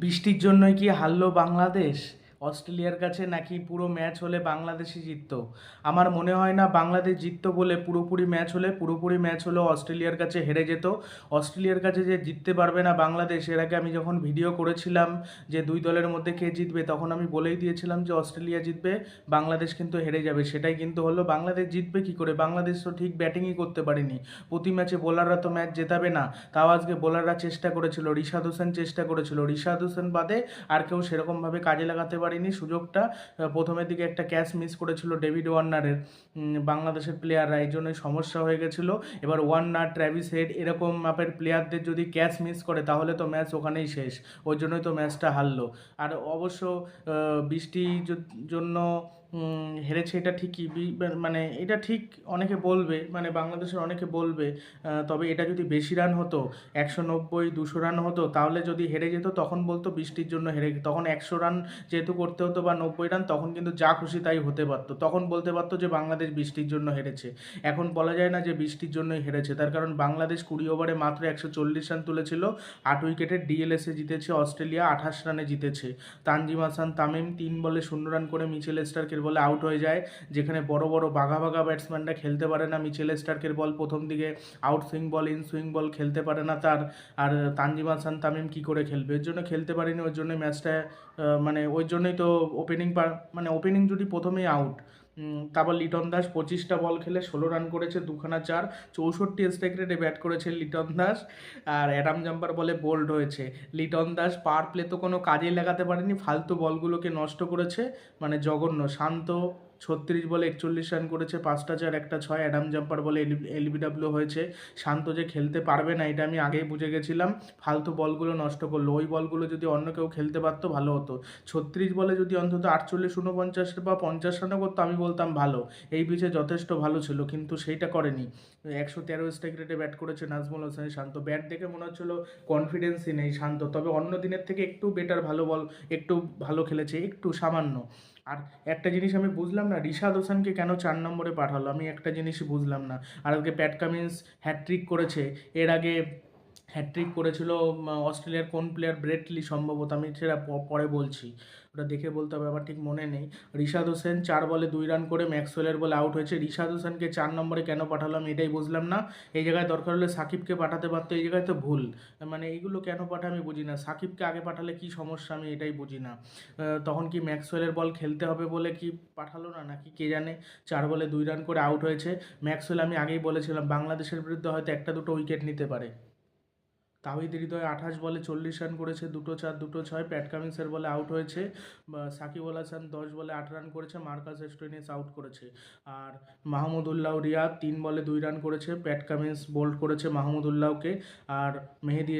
বৃষ্টির জন্যই কি হারলো বাংলাদেশ? অস্ট্রেলিয়ার কাছে নাকি পুরো ম্যাচ হলে বাংলাদেশই জিততো? আমার মনে হয় না বাংলাদেশ জিততো বলে পুরোপুরি ম্যাচ হলে, পুরোপুরি ম্যাচ হলেও অস্ট্রেলিয়ার কাছে হেরে যেত। অস্ট্রেলিয়ার কাছে যে জিততে পারবে না বাংলাদেশ, এর আগে আমি যখন ভিডিও করেছিলাম যে দুই দলের মধ্যে কে জিতবে, তখন আমি বলেই দিয়েছিলাম যে অস্ট্রেলিয়া জিতবে, বাংলাদেশ কিন্তু হেরে যাবে। সেটাই কিন্তু হলো, বাংলাদেশ জিতবে কি করে? বাংলাদেশ তো ঠিক ব্যাটিংই করতে পারেনি। প্রতি ম্যাচে বোলাররা তো ম্যাচ জেতাবে না। তাও আজকে বোলাররা চেষ্টা করেছিল, রিশাদ হোসেন চেষ্টা করেছিল। রিশাদ হোসেন বাদে আর কেউ সেরকমভাবে কাজে লাগাতে পারেনি সুযোগটা। প্রথমের দিকে একটা ক্যাচ মিস করেছিল ডেভিড ওয়ার্নারের বাংলাদেশের প্লেয়াররা এই জন্যই সমস্যা হয়ে গেছিল। এবার ওয়ার্নার ট্র্যাভিস হেড এরকম মাপের প্লেয়ারদের যদি ক্যাচ মিস করে, তাহলে তো ম্যাচ ওখানেই শেষ। ওই জন্যই তো ম্যাচটা হারলো। আর অবশ্য বৃষ্টির জন্য হেরেছে, এটা ঠিকই। মানে এটা ঠিক অনেকে বলবে মানে বাংলাদেশের অনেকে বলবে তবে এটা যদি বেশি রান হতো, একশো নব্বই, দুশো রান হতো, তাহলে যদি হেরে যেত, তখন বলতো বৃষ্টির জন্য হেরে তখন একশো রান যেহেতু করতে হতো বা নব্বই রান, তখন কিন্তু যা খুশি তাই হতে পারতো। তখন বলতে পারতো যে বাংলাদেশ বৃষ্টির জন্য হেরেছে। এখন বলা যায় না যে বৃষ্টির জন্যই হেরেছে। তার কারণ বাংলাদেশ কুড়ি ওভারে মাত্র একশো চল্লিশ রান তুলেছিল, আট উইকেটে ডিএলএসে জিতেছে, অস্ট্রেলিয়া আঠাশ রানে জিতেছে। তানজিম হাসান, তামিম, তিন বলে শূন্য রান করে মিচেল স্টার্কের বলে আউট হয়ে যায়, যেখানে বড় বড় বাঘা বাঘা ব্যাটসম্যানরা খেলতে পারে না। মিচেল স্টার্কের বল প্রথম দিকে out swing ball in swing ball খেলতে পারে না তার। আর তানজিম হাসান, তামিম কী করে খেলবে? এর জন্য খেলতে পারেনি, ওর জন্যই ম্যাচটা মানে ওই জন্যই তো ওপেনিং মানে ওপেনিং জুটি প্রথমেই আউট তারপর লিটন দাস পঁচিশটা বল খেলে ষোলো রান করেছে, দুখানা চার, চৌষট্টি স্ট্রাইক রেটে ব্যাট করেছে লিটন দাস। আর অ্যাডাম জাম্পার বলে বোল্ড হয়েছে। লিটন দাস পার প্লে তো কোনো কাজেই লাগাতে পারেনি, ফালতু বলগুলোকে নষ্ট করেছে মানে জঘন্য, শান্ত ছত্রিশ বলে একচল্লিশ রান করেছে পাঁচটা চার একটা ছয় অ্যাডাম জাম্পার বলে এলবিডাব্লিউ হয়েছে। শান্ত যে খেলতে পারবে না, এটা আমি আগেই বুঝে গেছিলাম। ফালতু বলগুলো নষ্ট করল। ওই বলগুলো যদি অন্য কেউ খেলতে পারতো, ভালো হতো। ছত্রিশ বলে যদি অন্তত আটচল্লিশ উনপঞ্চাশ বা পঞ্চাশ রানও করতো, আমি বলতাম ভালো। এই পিচে যথেষ্ট ভালো ছিল, কিন্তু সেইটা করেনি। একশো তেরো স্ট্রাইক রেটে ব্যাট করেছে নাজমুল হোসেন শান্ত। ব্যাট দেখে মনে হচ্ছিল কনফিডেন্সই নেই শান্ত। তবে অন্য দিনের থেকে একটু বেটার ভালো বল, একটু ভালো খেলেছে, একটু সামান্য। আর একটা জিনিস আমি বুঝলাম না, রিশাদ হোসেনকে কেন চার নম্বরে পাঠালো? আমি একটা জিনিসই বুঝলাম না। আর আজকে প্যাট কামিন্স হ্যাট্রিক করেছে, এর আগে হ্যাট্রিক করেছিল অস্ট্রেলিয়ার কোন প্লেয়ার ব্রেটলি সম্ভবত, আমি সেটা পরে বলছি। ওটা দেখে বলতে হবে, আমার ঠিক মনে নেই। রিশাদ হোসেন চার বলে দুই রান করে ম্যাক্সওয়েলের বলে আউট হয়েছে। রিশাদ হোসেনকে চার নম্বরে কেন পাঠালো আমি এটাই বুঝলাম না। এই জায়গায় দরকার হলে সাকিবকে পাঠাতে পারতো, এই জায়গায় তো ভুল। মানে এইগুলো কেন পাঠায় আমি বুঝি না। সাকিবকে আগে পাঠালে কি সমস্যা আমি এটাই বুঝি না। তখন কি ম্যাক্সওয়েলের বল খেলতে হবে বলে কি পাঠালো না, নাকি কে জানে? চার বলে দুই রান করে আউট হয়েছে। ম্যাক্সওয়েল, আমি আগেই বলেছিলাম, বাংলাদেশের বিরুদ্ধে হয়তো একটা দুটো উইকেট নিতে পারে। তাহিদ হৃদয় আঠাশ বলে চল্লিশ রান করেছে, দুটো চার, দুটো ছয়। প্যাট কামিংসের বলে আউট হয়েছে। সাকিব আল হাসান দশ বলে আট রান করেছে, মার্কাস স্টোইনিস আউট করেছে। আর মাহমুদুল্লাহ রিয়াদ তিন বলে দুই রান করেছে। প্যাট কামিন্স বোল্ড করেছে মাহমুদুল্লাহকে। আর মেহেদি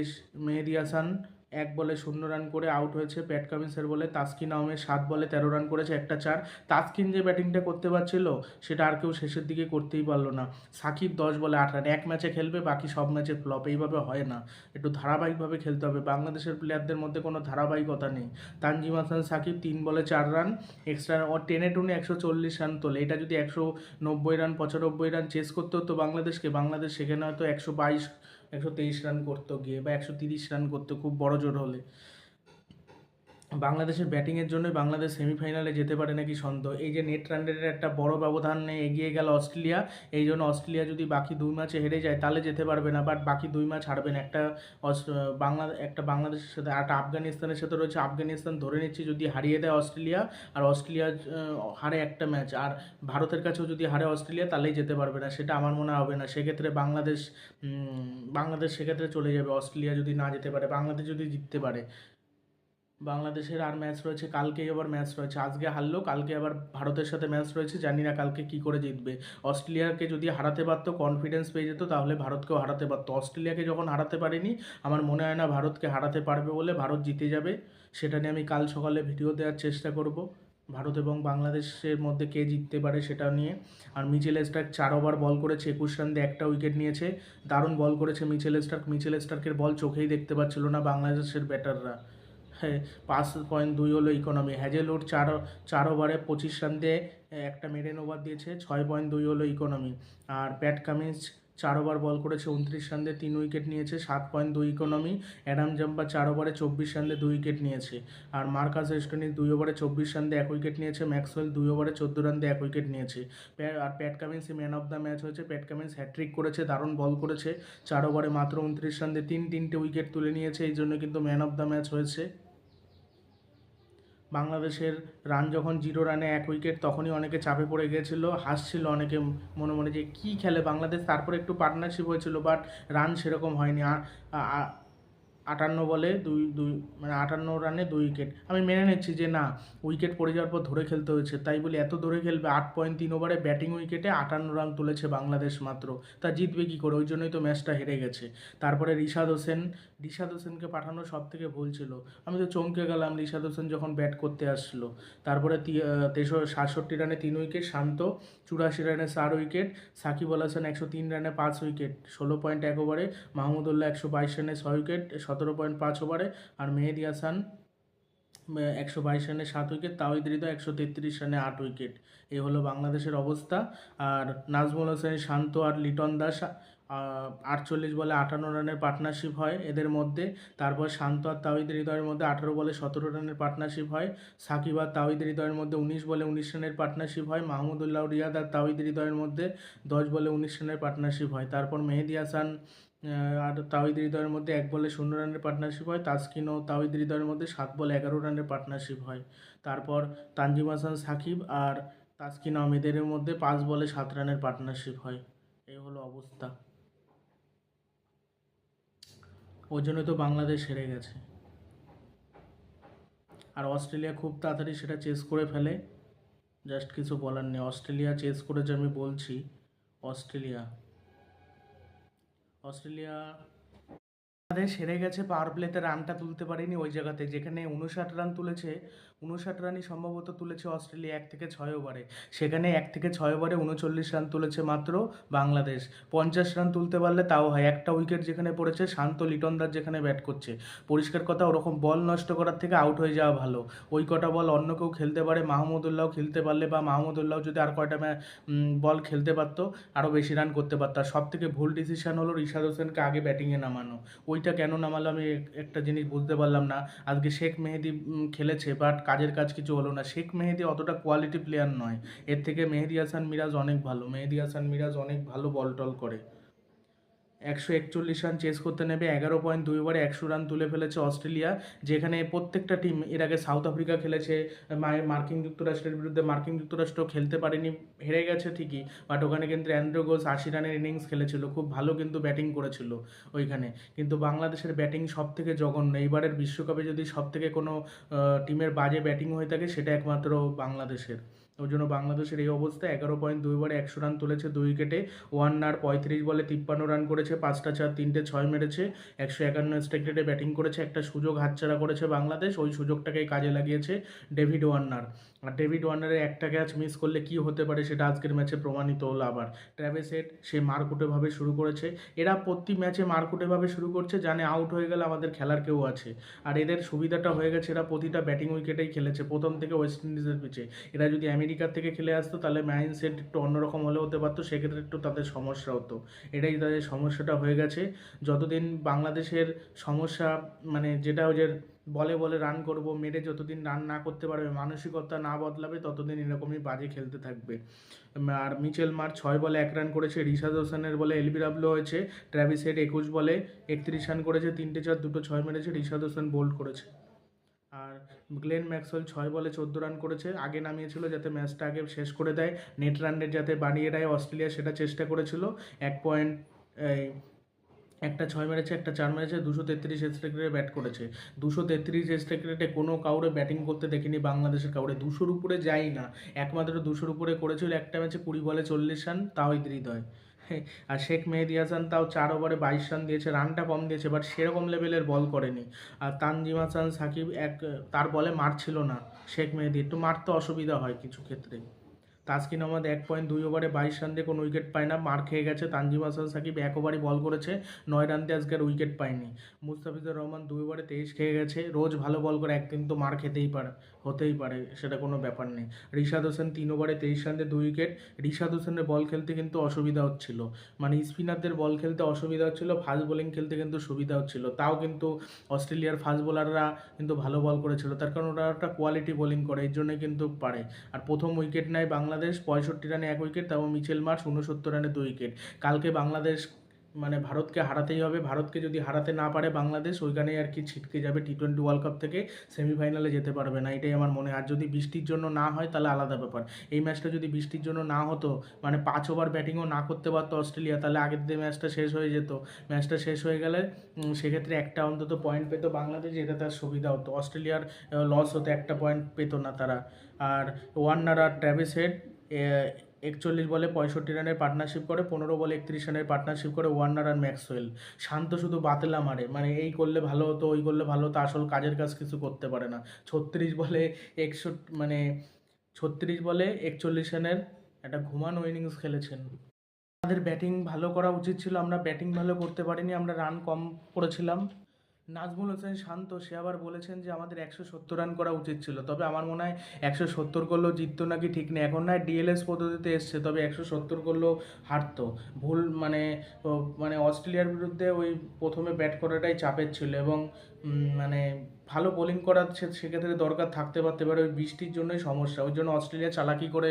মেহেদি হাসান এক বলে শূন্য রান করে আউট হয়েছে প্যাট কামিন্সের বলে। তাসকিন আহমেদ সাত বলে তেরো রান করেছে, একটা চার। তাসকিন যে ব্যাটিংটা করতে পারছিল, সেটা আর কেউ শেষের দিকে করতেই পারল না। সাকিব দশ বলে আট রান, এক ম্যাচে খেলবে, বাকি সব ম্যাচে ফ্লপ এইভাবে হয় না। একটু ধারাবাহিকভাবে খেলতে হবে। বাংলাদেশের প্লেয়ারদের মধ্যে কোনো ধারাবাহিকতা নেই। তানজিম হাসান, সাকিব তিন বলে চার রান। এক্সট্রা ও টেনে টুনে একশো চল্লিশ রান তোলে। এটা যদি একশো নব্বই রান, পঁচানব্বই রান চেস করতে হতো বাংলাদেশকে, বাংলাদেশ সেখানে হয়তো একশো বাইশ একশো তেইশ রান করতো গিয়ে বা একশো তিরিশ রান করতো খুব বড় জোর হলে। বাংলাদেশের ব্যাটিংয়ের জন্যই বাংলাদেশ সেমিফাইনালে যেতে পারে নাকি সন্দেহ? এই যে নেট রান রেটের একটা বড় ব্যবধানে এগিয়ে গেল অস্ট্রেলিয়া, এই জন্য অস্ট্রেলিয়া যদি বাকি দুই ম্যাচে হেরে যায় তাহলে যেতে পারবে না বাট বাকি দুই ম্যাচ হারবে না। একটা বাংলা একটা বাংলাদেশের সাথে, একটা আফগানিস্তানের সাথে রয়েছে। আফগানিস্তান ধরে নিচ্ছি যদি হারিয়ে দেয় অস্ট্রেলিয়া, আর অস্ট্রেলিয়া হারে একটা ম্যাচ আর ভারতের কাছেও যদি হারে অস্ট্রেলিয়া তাহলেই যেতে পারবে না, সেটা আমার মনে হবে না। সেক্ষেত্রে বাংলাদেশ বাংলাদেশ সেক্ষেত্রে চলে যাবে। অস্ট্রেলিয়া যদি না যেতে পারে, বাংলাদেশ যদি জিততে পারে। বাংলাদেশের আর ম্যাচ রয়েছে, কালকেই আবার ম্যাচ রয়েছে। আজকে হারলো, কালকে আবার ভারতের সাথে ম্যাচ রয়েছে, জানি না কালকে কি করে জিতবে। অস্ট্রেলিয়াকে যদি হারাতে পারতো কনফিডেন্স পেয়ে যেত, তাহলে ভারতকেও হারাতে পারতো। অস্ট্রেলিয়াকে যখন হারাতে পারেনি, আমার মনে হয় না ভারতকে হারাতে পারবে বলে ভারত জিতে যাবে। সেটা নিয়ে আমি কাল সকালে ভিডিও দেওয়ার চেষ্টা করব। ভারত এবং বাংলাদেশের মধ্যে কে জিততে পারে সেটা নিয়ে। আর মিচেল স্টার্ক চার ওভার বল করেছে, একুশ রান দিয়ে একটা উইকেট নিয়েছে। দারুণ বল করেছে মিচেল স্টার্ক। মিচেল স্টার্কের বল চোখেই দেখতে পাচ্ছিল না বাংলাদেশের ব্যাটাররা পাঁচ পয়েন্ট দুই হলো ইকোনমি হ্যাজেলউড চার চার ওভারে পঁচিশ রান দিয়ে একটা মেডেন ওভার দিয়েছে, ছয় পয়েন্ট দুই হলো ইকোনমি আর প্যাট কামিন্স চার ওভার বল করেছে, উনত্রিশ রান দিয়ে তিন উইকেট নিয়েছে, সাত পয়েন্ট দুই ইকোনমি অ্যাডাম জাম্পা চার ওভারে চব্বিশ রান দিয়ে দুই উইকেট নিয়েছে। আর মার্কাস এস্টনিস দুই ওভারে চব্বিশ রান দিয়ে এক উইকেট নিয়েছে ম্যাক্সওয়েল দুই ওভারে চোদ্দ রান দিয়ে এক উইকেট নিয়েছে। আর প্যাট কামিন্সই ম্যান অফ দ্য ম্যাচ হয়েছে প্যাট কামিন্স হ্যাট্রিক করেছে, দারুণ বল করেছে। চার ওভারে মাত্র উনত্রিশ রান দিয়ে তিন, তিনটে উইকেট তুলে নিয়েছে, এই জন্য কিন্তু ম্যান অফ দ্য ম্যাচ হয়েছে। বাংলাদেশের রান যখন জিরো রানে এক উইকেট তখনই অনেকে চাপে পড়ে গিয়েছিল, হাসছিল অনেকে মনে মনে যে কী খেলে বাংলাদেশ, তারপরে একটু পার্টনারশিপ হয়েছিল বাট রান সেরকম হয়নি। আর আটান্ন বলে দুই দুই মানে আটান্ন রানে দুই উইকেট। আমি মেনে নিচ্ছি যে না, উইকেট পড়ে যাওয়ার পর ধরে খেলতে হয়েছে। তাই বলে এত ধরে খেলবে, আট পয়েন্ট তিন ওভারে ব্যাটিং উইকেটে আটান্ন রান তুলেছে বাংলাদেশ মাত্র। তা জিতবে কী করে? ওই জন্যই তো ম্যাচটা হেরে গেছে। তারপরে রিশাদ হোসেন, রিশাদ হোসেনকে পাঠানো সব থেকে ভুল ছিল। আমি তো চমকে গেলাম রিশাদ হোসেন যখন ব্যাট করতে আসলো। তারপরে তেশো সাতষট্টি রানে তিন উইকেট, শান্ত, চুরাশি রানে চার উইকেট, সাকিব আল হাসান একশো তিন রানে পাঁচ উইকেট, ষোলো পয়েন্ট এক ওভারে মাহমুদুল্লাহ একশো বাইশ রানে ছয় উইকেট সতেরো পয়েন্ট পাঁচ ওভারে আর মেহেদি হাসান একশো বাইশ রানে সাত উইকেট, তাওহিদ হৃদয় একশো তেত্রিশ রানে আট উইকেট। এ হলো বাংলাদেশের অবস্থা। আর নাজমুল হোসেন, শান্ত আর লিটন দাস আটচল্লিশ বলে আটান্ন রানের পার্টনারশিপ হয় এদের মধ্যে। তারপর শান্ত আর তাওহিদ হৃদয়ের মধ্যে আঠারো বলে সতেরো রানের পার্টনারশিপ হয়। সাকিব আর তাওহিদ হৃদয়ের মধ্যে উনিশ বলে উনিশ রানের পার্টনারশিপ হয়। মাহমুদুল্লাহ রিয়াদ আর তাওহিদ হৃদয়ের মধ্যে দশ বলে উনিশ রানের পার্টনারশিপ হয়। তারপর মেহেদি হাসান আর তাওহিদ হৃদয়ের মধ্যে এক বলে শূন্য রানের পার্টনারশিপ হয় তাসকিন ও তাওহিদ হৃদয়ের মধ্যে সাত বলে এগারো রানের পার্টনারশিপ হয়। তারপর তানজিম হাসান সাকিব আর তাসকিন আহমেদের মধ্যে পাঁচ বলে সাত রানের পার্টনারশিপ হয়। এই হলো অবস্থা। ওই তো বাংলাদেশ হেরে গেছে। আর অস্ট্রেলিয়া খুব তাড়াতাড়ি সেটা চেস করে ফেলে। জাস্ট কিছু বলার নেই। অস্ট্রেলিয়া চেস করেছে আমি বলছি, অস্ট্রেলিয়া। অস্ট্রেলিয়া তাদের সেরে গেছে পাওয়ার প্লেতে রানটা তুলতে পারেনি ওই জায়গাতে। যেখানে উনষাট রান তুলেছে উনষাট রানই সম্ভবত তুলেছে অস্ট্রেলিয়া, এক থেকে ছয় ওভারে। সেখানে এক থেকে ছয় ওভারে উনচল্লিশ রান তুলেছে মাত্র বাংলাদেশ। পঞ্চাশ রান তুলতে পারলে তাও হয়। একটা উইকেট যেখানে পড়েছে, শান্ত লিটনদার যেখানে ব্যাট করছে। পরিষ্কার কথা, ওরকম বল নষ্ট করার থেকে আউট হয়ে যাওয়া ভালো। ওই কটা বল অন্য কেউ খেলতে পারে মাহমুদুল্লাহ খেলতে পারলে বা মাহমুদুল্লাহ যদি আর কয়টা বল খেলতে পারতো আরও বেশি রান করতে পারতো। আর সব থেকে ভুল ডিসিশন হলো রিশাদ হোসেনকে আগে ব্যাটিংয়ে নামানো। ওইটা কেন নামালো আমি এক- একটা জিনিস বুঝতে পারলাম না। আজকে শেখ মেহেদি খেলেছে বাট কাজের কাজ কিছু হলো না। শেখ মেহেদি অতটা কোয়ালিটি প্লেয়ার নয়। এর থেকে মেহেদি হাসান মিরাজ অনেক ভালো। মেহেদি হাসান মিরাজ অনেক ভালো বল টল করে। একশো একচল্লিশ রান চেস করতে নেবে, এগারো পয়েন্ট দুই ওভারে একশো রান তুলে ফেলেছে অস্ট্রেলিয়া, যেখানে প্রত্যেকটা টিম এর আগে সাউথ আফ্রিকা খেলেছে মার্কিন যুক্তরাষ্ট্রের বিরুদ্ধে, মার্কিন যুক্তরাষ্ট্র খেলতে পারেনি, হেরে গেছে ঠিকই বাট ওখানে কিন্তু অ্যান্ড্রো গোস আশি রানের ইনিংস খেলেছিল, খুব ভালো কিন্তু ব্যাটিং করেছিল ওইখানে, কিন্তু বাংলাদেশের ব্যাটিং সব থেকে জঘন্য, এইবারের বিশ্বকাপে যদি সব থেকে কোনো টিমের বাজে ব্যাটিং হয়ে থাকে, সেটা একমাত্র বাংলাদেশের। ওই জন্য বাংলাদেশের এই অবস্থা, এগারো পয়েন্ট দুই একশো রান তুলেছে দুই উইকেটে ওয়ার্নার পঁয়ত্রিশ বলে তিপ্পান্ন রান করেছে, পাঁচটা চার, তিনটে ছয় মেরেছে, একশো একান্ন স্ট্রাইক রেটে ব্যাটিং করেছে, একটা সুযোগ হাতছাড়া করেছে বাংলাদেশ, ওই সুযোগটাকে কাজে লাগিয়েছে ডেভিড ওয়ার্নার আর ডেভিড ওয়ার্নারের একটা ক্যাচ মিস করলে কি হতে পারে সেটা আজকের ম্যাচে প্রমাণিত হলো আবার। ট্র্যাভেস হেড সে মারকুটেভাবে শুরু করেছে। এরা প্রতি ম্যাচে মারকুটেভাবে শুরু করছে, জানে আউট হয়ে গেলে আমাদের খেলার কেউ আছে। আর এদের সুবিধাটা হয়ে গেছে, এরা প্রতিটা ব্যাটিং উইকেটেই খেলেছে, প্রথম থেকে ওয়েস্ট ইন্ডিজের পিছে এরা যদি আমেরিকার থেকে খেলে আসতো, তাহলে মাইন্ড সেট একটু অন্যরকম হলে হতে পারতো, সেক্ষেত্রে একটু তাদের সমস্যা হতো। এটাই তাদের সমস্যাটা হয়ে গেছে। যতদিন বাংলাদেশের সমস্যা মানে যেটা ওই যে বলে বলে রান করব, মেরে যতদিন রান না করতে পারবে, মানসিকতা না বদলাবে, ততদিন এরকমই বাজে খেলতে থাকবে। আর মিচেল মার ছয় বলে এক রান করেছে, রিশাদ হোসেনের বলে এলবিরাবলো হয়েছে, ট্র্যাভিস হেড একুশ বলে একত্রিশ রান করেছে, তিনটে চার, দুটো ছয় মেরেছে, রিশাদ হোসেন বোল্ড করেছে। আর গ্লেন ম্যাক্সওয়েল ছয় বলে চোদ্দ রান করেছে। আগে নামিয়েছিল যাতে ম্যাচটা আগে শেষ করে দেয়। নেট রানের যাতে বাড়িয়ে দেয় অস্ট্রেলিয়া সেটা চেষ্টা করেছিল। এক পয়েন্ট একটা ছয় মেরেছে, একটা চার মেরেছে, দুশো তেত্রিশ স্ট্রাইক ব্যাট করেছে। দুশো তেত্রিশ স্ট্রাইক রেটে কোনো কাউরে ব্যাটিং করতে দেখিনি বাংলাদেশের কাউরে। দুশোর উপরে যাই না। একমাত্র দুশোর উপরে করেছিল একটা ম্যাচে কুড়ি বলে চল্লিশ রান, তাও হৃদয়। আর শেখ মেহেদি হাসান তাও চার ওভারে বাইশ রান দিয়েছে, রানটা কম দিয়েছে বাট সেরকম লেভেলের বল করেনি। আর তানজিম হাসান, সাকিব এক, তার বলে মারছিল না শেখ মেহেদি। একটু মারতে অসুবিধা হয় কিছু ক্ষেত্রে। তাসকিন আহমদ এক পয়েন্ট দুই ওভারে বাইশ রান দিয়ে কোনো উইকেট পায় না, মার খেয়ে গেছে। তানজিম হাসান, সাকিব এক ওভারই বল করেছে, নয় রান দিয়ে আজকে আর উইকেট পায়নি। মুস্তাফিজুর রহমান দুই ওভারে তেইশ খেয়ে গেছে, রোজ ভালো বল করে একদিন তো মার খেতেই পারে। হতেই পারে, সেটা কোনো ব্যাপার নেই। রিশাদ হোসেন তিন ওভারে তেইশ রান দুই উইকেট। রিশাদ হোসেনের বল খেলতে কিন্তু অসুবিধা হচ্ছিল। মানে স্পিনারদের বল খেলতে অসুবিধা হচ্ছিল, ফাস্ট বোলিং খেলতে কিন্তু সুবিধা হচ্ছিল। তাও কিন্তু অস্ট্রেলিয়ার ফাস্ট বোলাররা কিন্তু ভালো বল করেছিল। তার কারণ ওরা একটা কোয়ালিটি বোলিং করে, এর জন্য কিন্তু পারে। আর প্রথম উইকেট নেয় বাংলাদেশ, পঁয়ষট্টি রানে এক উইকেট তারপর মিচেল মার্চ উনসত্তর রানে দুই উইকেট। কালকে বাংলাদেশ মানে ভারতকে হারাতেই হবে। ভারতকে যদি হারাতে না পারে বাংলাদেশ, ওইখানেই আর কি ছিটকে যাবে টি টোয়েন্টি ওয়ার্ল্ড কাপ থেকে। সেমিফাইনালে যেতে পারবে না, এটাই আমার মনে আর যদি বৃষ্টির জন্য না হয় তাহলে আলাদা ব্যাপার। এই ম্যাচটা যদি বৃষ্টির জন্য না হতো মানে পাঁচ ওভার ব্যাটিংও না করতে পারতো অস্ট্রেলিয়া, তাহলে আগের দিন ম্যাচটা শেষ হয়ে যেত। ম্যাচটা শেষ হয়ে গেলে সেক্ষেত্রে একটা অন্তত পয়েন্ট পেতো বাংলাদেশ, এটা তার সুবিধা হতো। অস্ট্রেলিয়ার লস হতো, একটা পয়েন্ট পেতো না তারা। আর ওয়ার্নার আর ট্র্যাভিস হেড একচল্লিশ বলে পঁয়ষট্টি রানের পার্টনারশিপ করে, পনেরো বলে একত্রিশ রানের পার্টনারশিপ করে ওয়ার্নার আর ম্যাক্সওয়েল। শান্ত শুধু বাতেলা মারে মানে এই করলে ভালো হতো, ওই করলে ভালো হতো, আসল কাজের কাজ কিছু করতে পারে না। ছত্রিশ বলে একষট্টি মানে ছত্রিশ বলে একচল্লিশ রানের একটা ঘুমানো ইনিংস খেলেছেন। আমাদের ব্যাটিং ভালো করা উচিত ছিল, আমরা ব্যাটিং ভালো করতে পারিনি, আমরা রান কম করেছিলাম। নাজমুল হোসেন শান্ত, সে আবার বলেছেন যে আমাদের একশো সত্তর রান করা উচিত ছিল। তবে আমার মনে হয় একশো সত্তর করলেও জিততো নাকি ঠিক নেই। এখন না ডিএলএস পদ্ধতিতে এসছে, তবে একশো সত্তর করলেও হারতো। ভুল মানে মানে অস্ট্রেলিয়ার বিরুদ্ধে ওই প্রথমে ব্যাট করাটাই চাপের ছিল এবং মানে ভালো বোলিং করার সেক্ষেত্রে দরকার থাকতে পারতে পারে, ওই বৃষ্টির জন্যই সমস্যা। ওই জন্য অস্ট্রেলিয়া চালাকি করে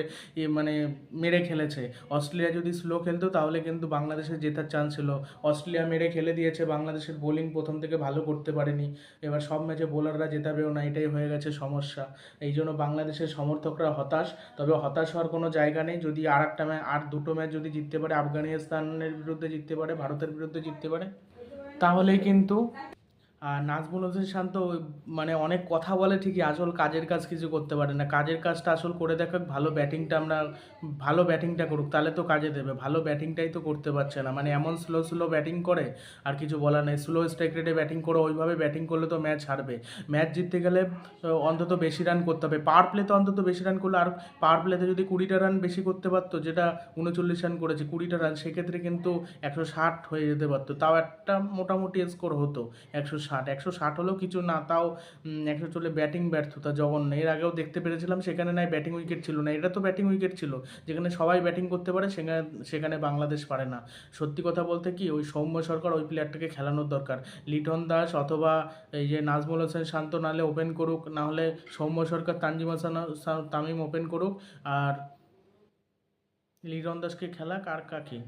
মানে মেরে খেলেছে। অস্ট্রেলিয়া যদি স্লো খেলতো, তাহলে কিন্তু বাংলাদেশের জেতার চান্স ছিল। অস্ট্রেলিয়া মেরে খেলে দিয়েছে, বাংলাদেশের বোলিং প্রথম থেকে ভালো করতে পারেনি। এবার সব ম্যাচে বোলাররা জেতাবেও না, এটাই হয়ে গেছে সমস্যা। এই জন্য বাংলাদেশের সমর্থকরা হতাশ, তবে হতাশ হওয়ার কোনো জায়গা নেই। যদি আর একটা ম্যাচ আর দুটো ম্যাচ যদি জিততে পারে, আফগানিস্তানের বিরুদ্ধে জিততে পারে, ভারতের বিরুদ্ধে জিততে পারে, তাহলেই কিন্তু আর নাজমুল হোসেন শান্ত মানে অনেক কথা বলে ঠিকই, আসল কাজের কাজ কিছু করতে পারে না। কাজের কাজটা আসল করে দেখাক, ভালো ব্যাটিংটা আমরা, ভালো ব্যাটিংটা করুক, তাহলে তো কাজে দেবে। ভালো ব্যাটিংটাই তো করতে পারছে না। মানে এমন স্লো স্লো ব্যাটিং করে, আর কিছু বলার নেই। স্লো স্ট্রাইক রেটে ব্যাটিং করে, ওইভাবে ব্যাটিং করলে তো ম্যাচ হারবে। ম্যাচ জিততে গেলে অন্তত বেশি রান করতে হবে। পাওয়ার প্লেতে অন্তত বেশি রান করলে, আর পাওয়ার প্লেতে যদি কুড়িটা রান বেশি করতে পারতো, যেটা উনচল্লিশ রান করেছে, কুড়িটা রান সেক্ষেত্রে কিন্তু একশো ষাট হয়ে যেতে পারতো। তাও একটা মোটামুটি স্কোর হতো, একশো ষাট, একশো ষাট হলেও কিছু না, তাও একশো চলে ব্যাটিং ব্যর্থতা জঘন্য। এর আগেও দেখতে পেরেছিলাম, সেখানে নাই ব্যাটিং উইকেট ছিল না। এটা তো ব্যাটিং উইকেট ছিল, যেখানে সবাই ব্যাটিং করতে পারে, সেখানে সেখানে বাংলাদেশ পারে না। সত্যি কথা বলতে কি, ওই সৌম্য সরকার ওই প্লেয়ারটাকে খেলানোর দরকার। লিটন দাস অথবা এই যে নাজমুল হোসেন শান্ত নাহলে ওপেন করুক নাহলে সৌম্য সরকার, তানজিম হাসান তামিম ওপেন করুক। আর লিটন দাসকে খেলা কার, কাকে?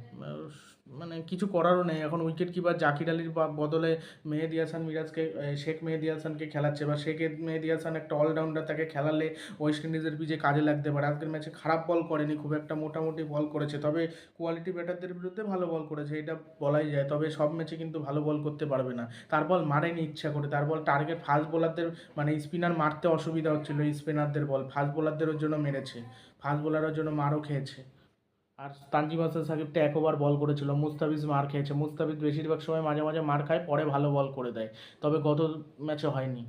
মানে কিছু করারও নেই। এখন উইকেট কিপার জাকির আলীর বদলে মেহেদি হাসান মিরাজকে শেখ মেহেদি হাসানকে খেলাচ্ছে। বা শেখ মেহেদি হাসান একটা অলরাউন্ডার তাকে খেলালে ওয়েস্ট ইন্ডিজের পিচে কাজে লাগতে পারে। আজকের ম্যাচে খারাপ বল করেনি, খুব একটা মোটামুটি বল করেছে। তবে কোয়ালিটি ব্যাটারদের বিরুদ্ধে ভালো বল করেছে, এটা বলাই যায়। তবে সব ম্যাচে কিন্তু ভালো বল করতে পারবে না। তার বল মারেনি ইচ্ছা করে। তার বল টার্গেট ফাস্ট বোলারদের মানে স্পিনার মারতে অসুবিধা হচ্ছিল। স্পিনারদের বল ফাস্ট বোলারদের জন্য মেরেছে। ফাস্ট বোলারের জন্য মারও খেয়েছে। আর তানজিম হাসান সাকিবটা এক ওভার বল করেছিল। মুস্তাফিজ মার খেয়েছে। মুস্তাফিজ বেশিরভাগ সময় মাঝে মাঝে মার খায়, পরে ভালো বল করে দেয়। তবে গত ম্যাচে হয়নি।